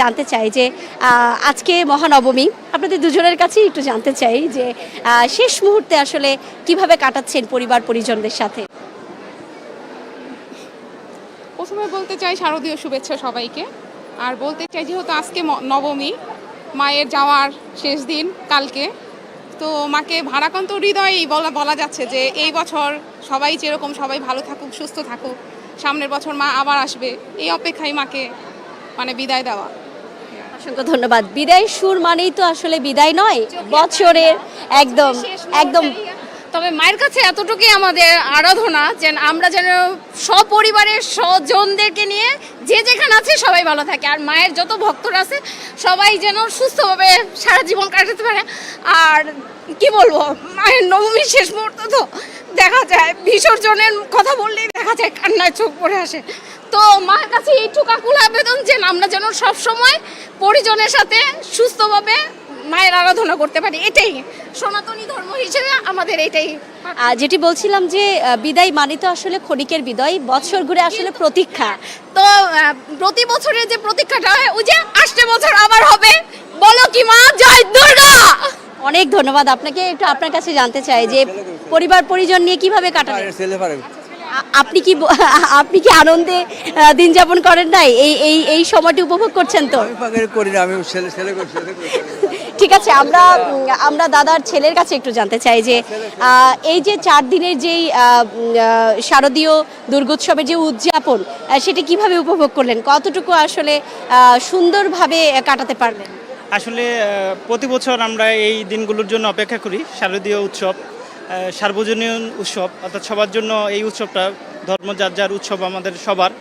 জানতে চাই যে আজকে মহানবমী, আপনাদের দুজনের কাছেই একটু জানতে চাই যে শেষ মুহূর্তে আসলে কীভাবে কাটাচ্ছেন পরিবার পরিজনদের সাথে? প্রথমে বলতে চাই শারদীয় শুভেচ্ছা সবাইকে। আর বলতে চাই যেহেতু আজকে নবমী, মায়ের যাওয়ার শেষ দিন কালকে, তো মাকে ভারাকান্ত হৃদয়েই বলা বলা যাচ্ছে যে, এই বছর সবাই যেরকম, সবাই ভালো থাকুক, সুস্থ থাকুক, সামনের বছর মা আবার আসবে, এই অপেক্ষায় মাকে মানে বিদায় দেওয়া। অসংখ্য ধন্যবাদ। বিদায় সুর মানেই তো আসলে বিদায় নয়, বছরের একদম একদম। তবে মায়ের কাছে এতটুকুই আমাদের আরাধনা যে আমরা যেন সপরিবারের স্বজনদেরকে নিয়ে যে যেখানে আছে সবাই ভালো থাকে। আর মায়ের যত ভক্তরা আছে, সবাই যেন সুস্থভাবে সারা জীবন কাটাতে পারে। আর কি বলব, মায়ের নবমীর শেষ মুহূর্ত তো দেখা যায় বিসর্জনের কথা বললেই দেখা যায় কান্নায় চোখ পড়ে আসে। তো মার কাছে এইটুকু আকুল আবেদন যে আমরা যেন সবসময় পরিজনের সাথে সুস্থভাবে মায়ের আরাধনা করতে পারি এটাই। সনাতনী ধর্ম হিসেবে আমাদের এটাই যেটি বলছিলাম যে বিদায় মানে তো আসলে ক্ষণিকের বিদায় বছর ঘুরে আসলে প্রতীক্ষা। তো প্রতি বছরের যে প্রতীক্ষাটা হয় ওই যে আসছে বছর আবার হবে। বলো কি মা জয় দুর্গা! অনেক ধন্যবাদ। আপনাকে একটু আপনার কাছে জানতে চাই যে পরিবার পরিজন নিয়ে কীভাবে কাটালেন? আ- আপনি কি আপনি কি আনন্দে দিন যাপন করেন নাই? এই এই এই সময়টি উপভোগ করছেন তো? আমি ছেলে ছেলে ঠিক আছে আমরা আমরা দাদার ছেলের কাছে একটু জানতে চাই যে এই যে চার দিনের যেই শারদীয় দুর্গোৎসবের যে উদযাপন সেটি কীভাবে উপভোগ করলেন? কতটুকু আসলে সুন্দরভাবে কাটাতে পারলেন? আসলে প্রতি বছর আমরা এই দিনগুলোর জন্য অপেক্ষা করি, শারদীয় উৎসব সার্বজনীন উৎসব, অর্থাৎ সবার জন্য এই উৎসবটা ধর্ম যার উৎসব আমাদের সবার।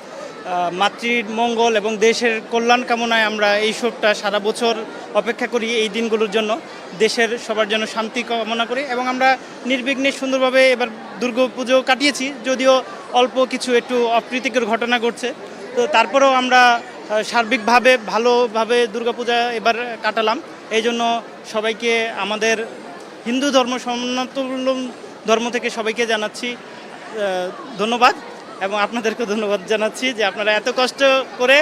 মাতৃর মঙ্গল এবং দেশের কল্যাণ কামনায় আমরা এই উৎসবটা সারা বছর অপেক্ষা করি এই দিনগুলোর জন্য। দেশের সবার জন্য শান্তি কামনা করি এবং আমরা নির্বিঘ্নে সুন্দরভাবে এবার দুর্গা পুজো কাটিয়েছি, যদিও অল্প কিছু একটু অপ্রীতিকর ঘটনা ঘটছে। তো তারপরেও আমরা সার্বিকভাবে ভালোভাবে দুর্গাপূজা এবার কাটালাম। এই জন্য সবাইকে আমাদের হিন্দু ধর্ম, সনাতন ধর্ম থেকে সবাইকে জানাচ্ছি ধন্যবাদ এবং আপনাদেরকে ধন্যবাদ জানাচ্ছি যে আপনারা এত কষ্ট করে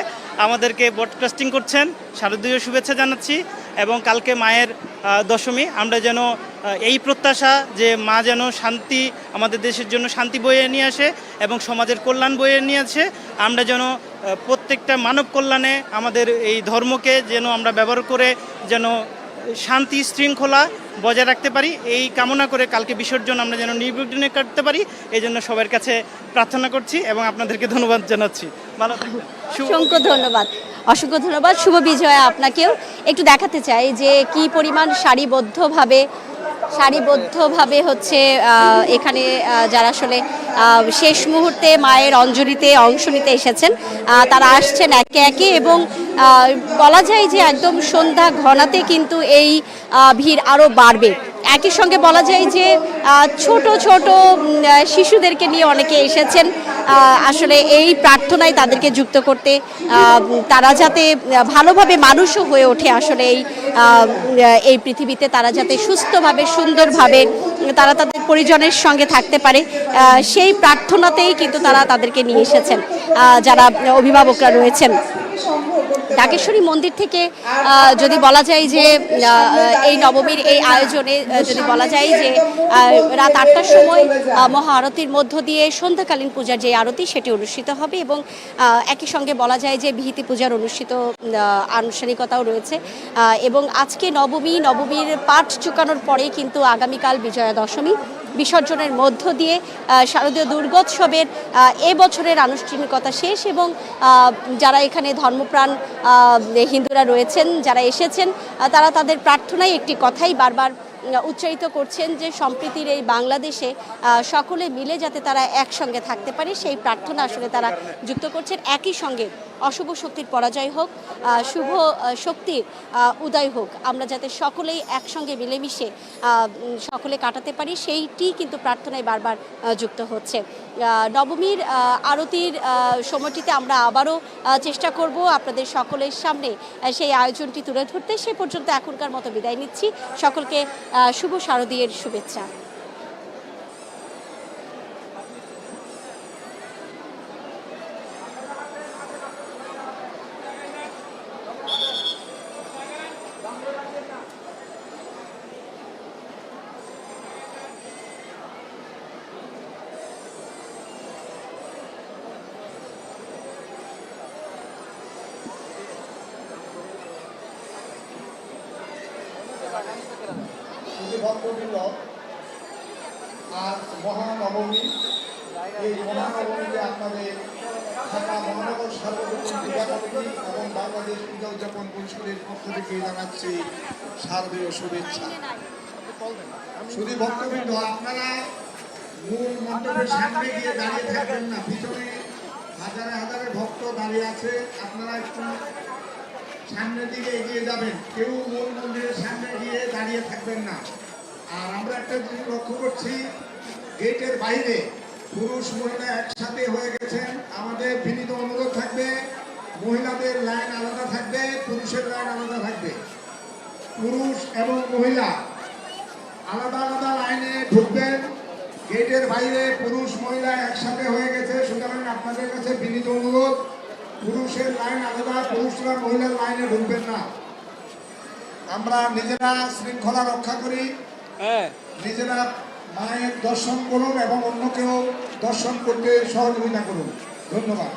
আমাদেরকে ব্রডকাস্টিং করছেন। শারদীয় শুভেচ্ছা জানাচ্ছি এবং কালকে মায়ের দশমী। আমরা যেন এই প্রত্যাশা যে মা যেন শান্তি, আমাদের দেশের জন্য শান্তি বয়ে নিয়ে আসে এবং সমাজের কল্যাণ বয়ে নিয়ে আসে, আমরা যেন প্রত্যেকটা মানব কল্যাণে আমাদের এই ধর্মকে যেন আমরা ব্যবহার করে যেন শান্তি শৃঙ্খলা বজায় রাখতে পারি। এই কামনা করে কালকে বিসর্জন আমরা যেন নির্বিঘ্নে কাটতে পারি এই জন্য সবার কাছে প্রার্থনা করছি এবং আপনাদেরকে ধন্যবাদ জানাচ্ছি। ভালো অসংখ্য ধন্যবাদ। অসংখ্য ধন্যবাদ। শুভ বিজয়া আপনাকেও। একটু দেখাতে চাই যে কি পরিমাণ সারিবদ্ধভাবে সারিবদ্ধভাবে হচ্ছে এখানে যারা আসলে শেষ মুহূর্তে মায়ের অঞ্জলিতে অংশ নিতে এসেছেন তারা আসছেন একে একে এবং বলা যায় যে একদম সন্ধ্যা ঘনাতে কিন্তু এই ভিড় আরও বাড়বে। একই সঙ্গে বলা যায় যে ছোট ছোট শিশুদেরকে নিয়ে অনেকে এসেছেন। আসলে এই প্রার্থনায় তাদেরকে যুক্ত করতে তারা যাতে ভালোভাবে মানুষও হয়ে ওঠে আসলে এই এই পৃথিবীতে। তারা যাতে সুস্থভাবে, সুন্দরভাবে, তারা তাদের পরিজনের সঙ্গে থাকতে পারে। সেই প্রার্থনাতেই কিন্তু তারা তাদেরকে নিয়ে এসেছেন। যারা অভিভাবকরা রয়েছেন। ডাকেশ্বরী মন্দির থেকে যদি বলা যায় যে এই নবমীর এই আয়োজনে যদি বলা যায় যে রাত আটটার সময় আহ, মহা আরতির মধ্য দিয়ে সন্ধ্যাকালীন পূজার যে আরতি সেটি অনুষ্ঠিত হবে এবং একই সঙ্গে বলা যায় যে বিহিতি পূজার অনুষ্ঠিত আনুষ্ঠানিকতাও রয়েছে। এবং আজকে নবমী নবমীর পাঠ চুকানোর পরে কিন্তু আগামীকাল বিজয়া দশমী। বিসর্জনের মধ্য দিয়ে শারদীয় দুর্গোৎসবের এবছরের আনুষ্ঠানিকতা শেষ এবং যারা এখানে ধর্মপ্রাণ হিন্দুরা রয়েছেন, যারা এসেছেন তারা তাদের প্রার্থনায় একটি কথাই বারবার উচ্চারিত করছেন যে সম্প্রীতির এই বাংলাদেশে সকলে মিলে যাতে তারা একসঙ্গে থাকতে পারে, সেই প্রার্থনা আসলে তারা যুক্ত করছেন। একই সঙ্গে অশুভ শক্তির পরাজয় হোক শুভ শক্তির উদয় হোক, আমরা যাতে সকলেই একসঙ্গে মিলেমিশে সকলে কাটাতে পারি, সেইটি কিন্তু প্রার্থনায় বারবার যুক্ত হচ্ছে। নবমীর আরতির সময়টিতে আমরা আবারও চেষ্টা করব আপনাদের সকলের সামনে সেই আয়োজনটি তুলে ধরতে। সে পর্যন্ত এখনকার মতো বিদায় নিচ্ছি। সকলকে শুভ শারদীয়ের শুভেচ্ছা। ভক্তবৃন্দ আজ মহানবমী, এই মহানবমীতে আপনাদের ঢাকা মহানগর সার্বজনীন এবং বাংলাদেশ পূজা উদযাপন পরিষদের পক্ষ থেকে জানাচ্ছি শারদীয় শুভেচ্ছা। শুধু ভক্তবৃন্দ আপনারা মূল মণ্ডপের সামনে গিয়ে দাঁড়িয়ে থাকবেন না, পিছনে হাজারে হাজারে ভক্ত দাঁড়িয়ে আছে। আপনারা একটু সামনের দিকে এগিয়ে যাবেন। কেউ মূল মন্দিরের সামনে গিয়ে দাঁড়িয়ে থাকবেন না। আর আমরা একটা জিনিস লক্ষ্য করছি, গেটের বাইরে পুরুষ মহিলা একসাথে হয়ে গেছেন। আমাদের বিনীত অনুরোধ থাকবে, মহিলাদের লাইন আলাদা থাকবে, পুরুষের লাইন আলাদা থাকবে। পুরুষ এবং মহিলা আলাদা আলাদা লাইনে ঢুকবেন। গেটের বাইরে পুরুষ মহিলা একসাথে হয়ে গেছে। সুতরাং আপনাদের কাছে বিনীত অনুরোধ পুরুষের লাইন আলাদা পুরুষরা মহিলার লাইনে ঢুকবেন না। আমরা নিজেরা শৃঙ্খলা রক্ষা করি। নিজেরা মায়ের দর্শন করুন এবং অন্যকেও দর্শন করতে সহযোগিতা করুন। ধন্যবাদ।